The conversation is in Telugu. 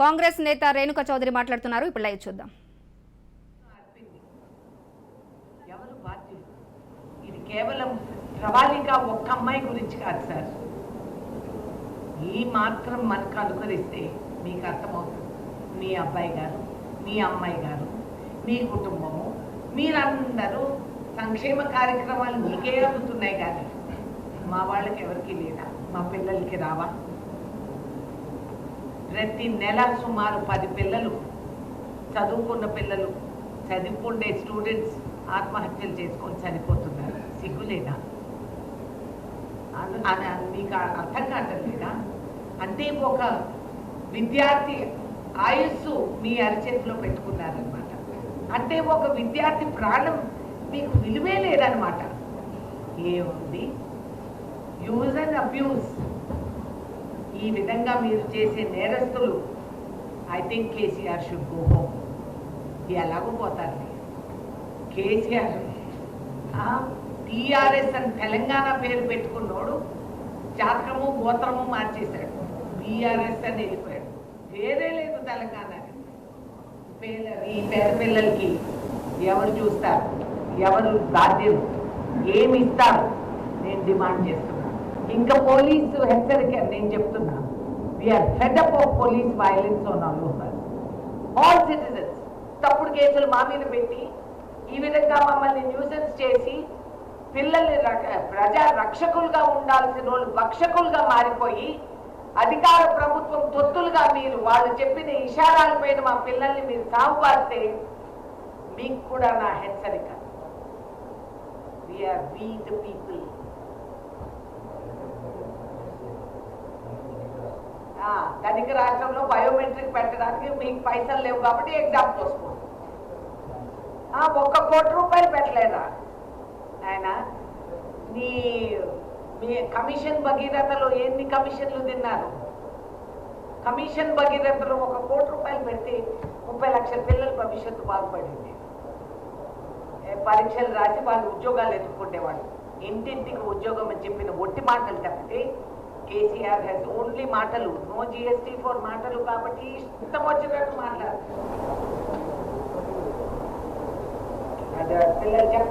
కాంగ్రెస్ నేత రేణుక చౌదరి మాట్లాడుతున్నారు. ఇప్పుడు లైవ్ చూద్దాం. ఎవరు ఇది కేవలం ప్రవాళిగా ఒక్క అమ్మాయి గురించి కాదు సార్. ఈ మాత్రం మనకు అనుకరిస్తే మీకు అర్థమవుతుంది. మీ అబ్బాయి గారు మీ అమ్మాయి గారు మీ కుటుంబము మీరందరూ సంక్షేమ కార్యక్రమాలు మీకే అందుతున్నాయి కానీ మా వాళ్ళకి ఎవరికి లేదా? మా పిల్లలకి రావా? ప్రతి నెల సుమారు పది పిల్లలు చదువుకున్న పిల్లలు చదువుకుండే స్టూడెంట్స్ ఆత్మహత్యలు చేసుకొని చనిపోతున్నారు. సిగ్గులేదా మీకు అర్థం కావట్లేదా అంటే ఒక విద్యార్థి ఆయుస్సు మీ అరిచేతిలో పెట్టుకున్నారనమాట అంటే ఒక విద్యార్థి ప్రాణం మీకు విలువే లేదనమాట ఏముంది? యూజ్ అండ్ అబ్యూస్ ఈ విధంగా మీరు చేసే నేరస్తులు I think KCR should go home ఎలాగో పోతారు? కేసీఆర్ టీఆర్ఎస్ అని తెలంగాణ పేరు పెట్టుకున్నోడు జాతకము గోత్రము మార్చేశాడు. బీఆర్ఎస్ అని వెళ్ళిపోయాడు. పేరే లేదు తెలంగాణకి. పేద ఈ పేద పిల్లలకి ఎవరు చూస్తారు? ఎవరు బాధ్యత ఏమి ఇస్తారు? నేను డిమాండ్ చేస్తాను ఇంకా పోలీసు హెచ్చరిక నేను చెప్తున్నా. We're fed up of police violence on all over all citizens తప్పుడు కేసులు మా మీద పెట్టి ఈ విధంగా మమ్మల్ని న్యూసెన్స్ చేసి పిల్లల్ని ప్రజా రక్షకులుగా ఉండాల్సిన వాళ్ళు భక్షకులుగా మారిపోయి అధికార ప్రభుత్వం తొత్తులుగా మీరు వాళ్ళు చెప్పిన ఇషారాలపైన మా పిల్లల్ని మీరు సాగుపారితే మీకు కూడా నా హెచ్చరిక. వీఆర్ వీ ద పీపుల్ ధనిక రాష్ట్రంలో బయోమెట్రిక్ పెట్టడానికి మీకు పైసలు లేవు కాబట్టి ఎగ్జామ్ పోసుకోండి ఆ, ఒక్క కోటి రూపాయలు పెట్టలేదా? ఆయన నీ మీ కమిషన్ భగీరథలో ఎన్ని కమిషన్లు తిన్నారు? కమిషన్ భగీరథలో ఒక కోటి రూపాయలు పెడితే ముప్పై లక్షల పిల్లల భవిష్యత్తు బాగుపడింది. పరీక్షలు రాసి వాళ్ళు ఉద్యోగాలు ఎత్తుక్కుంటేవాళ్ళు ఇంటింటికి ఉద్యోగం అని చెప్పిన ఒట్టి మాటలు తప్పితే కేసీఆర్ హెస్ ఓన్లీ మాటలు. నో జిఎస్టీ ఫోర్ మాటలు కాబట్టి ఇష్టం వచ్చినట్టు మాట్లాడు. పిల్లలు చెప్తారు